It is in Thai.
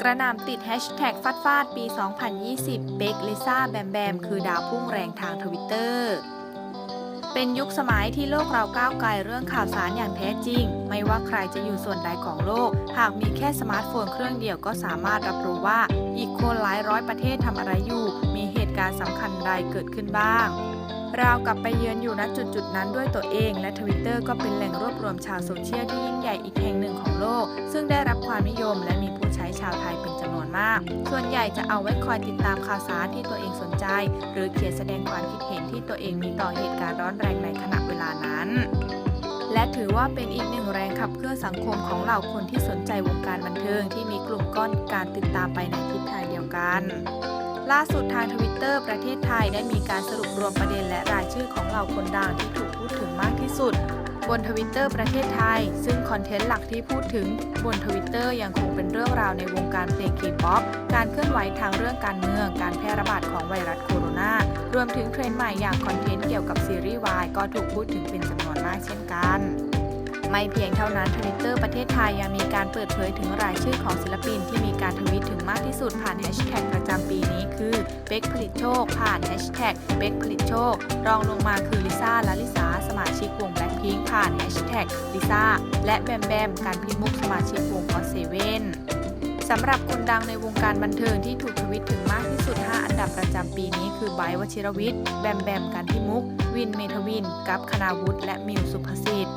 กระหน่ำติดแฮชแท็กฟาดฟาดปี 2020 เบคลิซ่าแบมแบม คือดาวพุ่งแรงทางทวิตเตอร์เป็นยุคสมัยที่โลกเราก้าวไกลเรื่องข่าวสารอย่างแท้จริง ไม่ว่าใครจะอยู่ส่วนใดของโลก หากมีแค่สมาร์ทโฟนเครื่องเดียวก็สามารถรับรู้ว่า อีกคนหลายร้อยประเทศทำอะไรอยู่ มีเหตุการณ์สำคัญใดเกิดขึ้นบ้างเราวกับไปเยือนอยู่ณจุดจุดๆนั้นด้วยตัวเอง และทวิตเตอร์ก็เป็นแหล่งรวบรวมชาวโซเชียลที่ยิ่งใหญ่อีกแห่งหนึ่งของโลก ซึ่งได้รับความนิยมและมีผู้ ชาวไทยเป็นจำนวนมาก ส่วนใหญ่จะเอาไว้คอยติดตามข่าวสารที่ตัวเองสนใจ หรือเขียนแสดงความคิดเห็นที่ตัวเองมีต่อเหตุการณ์ร้อนแรงในขณะเวลานั้นและถือว่าเป็นอีกหนึ่งแรงขับเคลื่อนสังคมของเหล่าคนที่สนใจวงการบันเทิงที่มีกลุ่มก้อนการติดตามไปในทิศทางเดียวกัน ล่าสุดทางทวิตเตอร์ประเทศไทยได้มีการสรุปรวมประเด็นและรายชื่อของเหล่าคนดังที่ถูกพูดถึงมากที่สุด บนทวิตเตอร์ประเทศไทย ซึ่งคอนเทนต์หลักที่พูดถึงบนทวิตเตอร์ยังคงเป็นเรื่องราวในวงการเพลงเคป๊อปการเคลื่อนไหวทางเรื่องการเมือง การแพร่ระบาดของไวรัสโคโรนารวมถึงเทรนด์ใหม่อย่างคอนเทนต์เกี่ยวกับซีรีส์วายก็ถูกพูดถึงเป็นจำนวนมากเช่นกันไม่เพียงเท่านั้นทวิตเตอร์ประเทศไทยยังมีการเปิดเผยถึงรายชื่อของศิลปินที่มีการทวีตถึงมากที่สุดผ่านแฮชแท็กประจำปีนี้คือเบคผลิตโชคผ่านแฮชแท็กเบคผลิตโชค รองลงมาคือลิซ่าและลิสาสมาชิกวง พิงค์ผ่านแฮชแท็กลิซ่าและแบมแบมการพิมุกสมาชิกวงก็เซเว่นสำหรับคนดังในวงการบันเทิงที่ถูกทวิตถึงมากที่สุด 5 อันดับประจำปีนี้คือไบร์ทวชิรวิทย์ แบมแบม การพิมุก วินเมทวิน กัปคณาวุฒิ และมิวสุภสิทธิ์